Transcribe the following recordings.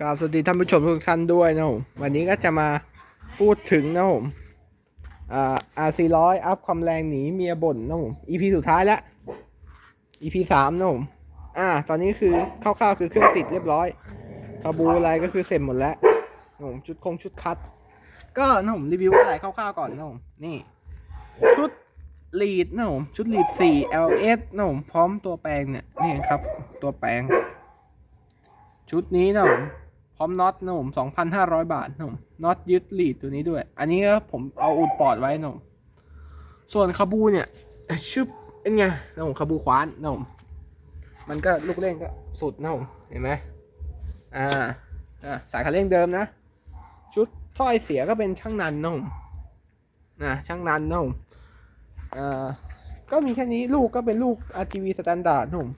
กราบสวัสดีท่านผู้ชมทุกท่านด้วยนะผมวันนี้ก็จะมาพูดถึงนะผมอ่า R 4 0 0อัพความแรงหนีเมียบ่นนะผม EP สุดท้ายแล้ว EP สามนะผมอ่า ตอนนี้คือคร่าวๆคือเครื่องติดเรียบร้อยคาบูอะไรก็คือเสร็จหมดแล้วนะผมชุดคงชุดคัด ก็นะผมรีวิวอะไรคร่าวๆก่อนนะผมนี่ ชุดลีดนะผมชุดลีด 4 LS นะผมพร้อมตัวแปลงเนี่ยนี่ครับตัวแปลง ชุดนี้นะผม พร้อมน็อตนะผม2,500บาทนะผมน็อตยึดลีดตัวนี้ด้วย อันนี้ก็ผมเอาอุดปอดไว้นะผมส่วนคาบูเนี่ยชึบเป็นไงนะผมคาบูควานนะผมมันก็ลูกเล่นก็สุดนะผมเห็นไหมอ่าอ่าสายคันเร่งเดิมนะ ชุดถ้อยเสียก็เป็นช่างนันนะผมนะช่างนันนะผมอ่าก็มีแค่นี้ลูกก็เป็นลูก RTV สแตนดาร์ดนะผม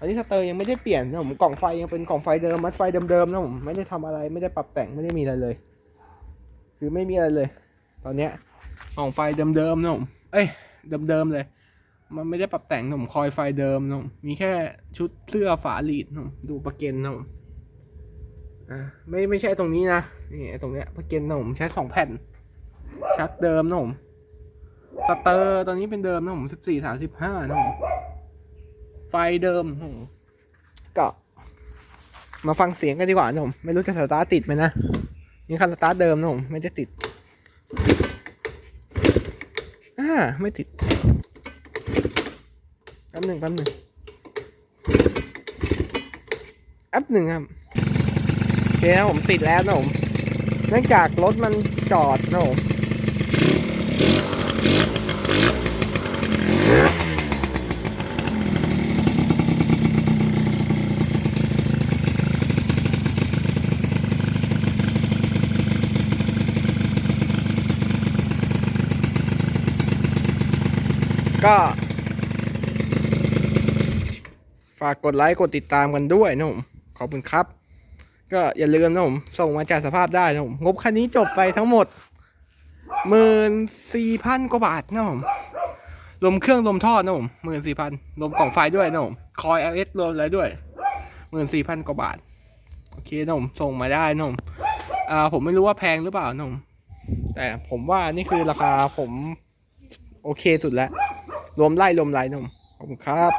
อันนี้สเตอร์ยังไม่ได้เปลี่ยนนะผมกล่องไฟยังเป็นกล่องไฟเดิมมัดไฟเดิมๆนะผมไม่ได้ทำอะไรไม่ได้ปรับแต่งไม่ได้มีอะไรเลย คือไม่มีอะไรเลย ตอนเนี้ยกล่องไฟเดิมๆนะผมเอ้ยเดิมๆเลย มันไม่ได้ปรับแต่งนะผมคอยไฟเดิมนะผมมีแค่ชุดเสื้อฝาลีดนะผมดูประเก็นนะผมอ่าไม่ไม่ใช่ตรงนี้นะนี่ตรงเนี้ยประเก็นนะผมใช้สองแผ่นชักเดิมนะผมสเตอร์ตอนนี้เป็นเดิมนะผมสิบสี่สามสิบห้านะผม ไฟเดิมก็ มาฟังเสียงกันดีกว่านะผมไม่รู้จะสตาร์ทติดไหมนะนี่คันสตาร์ทเดิมนะผมไม่ได้ติดอ่าไม่ติดแป๊บหนึ่งแป๊บหนึ่งแป๊บหนึ่งครับโอเคนะผมติดแล้วนะผมเนื่องจากรถมันจอดนะผม ก็ ฝากกดไลค์กดติดตามกันด้วยนะผมขอบคุณครับ ก็อย่าลืมนะผมส่งมาจากสภาพได้นะผมงบคันนี้จบไปทั้งหมดหมื่นสี่พันกว่าบาทนะผมรวมเครื่องรวมท่อนะผมหมื่นสี่พันรวมกล่องไฟด้วยนะผมคอย LS รวมอะไรด้วยหมื่นสี่พันกว่าบาท โอเคนะผมส่งมาได้นะผมอ่าผมไม่รู้ว่าแพงหรือเปล่านะผมแต่ผมว่านี่คือราคาผม โอเคสุดแล้ว รวมไล่รวมไรนมขอบคุณครับ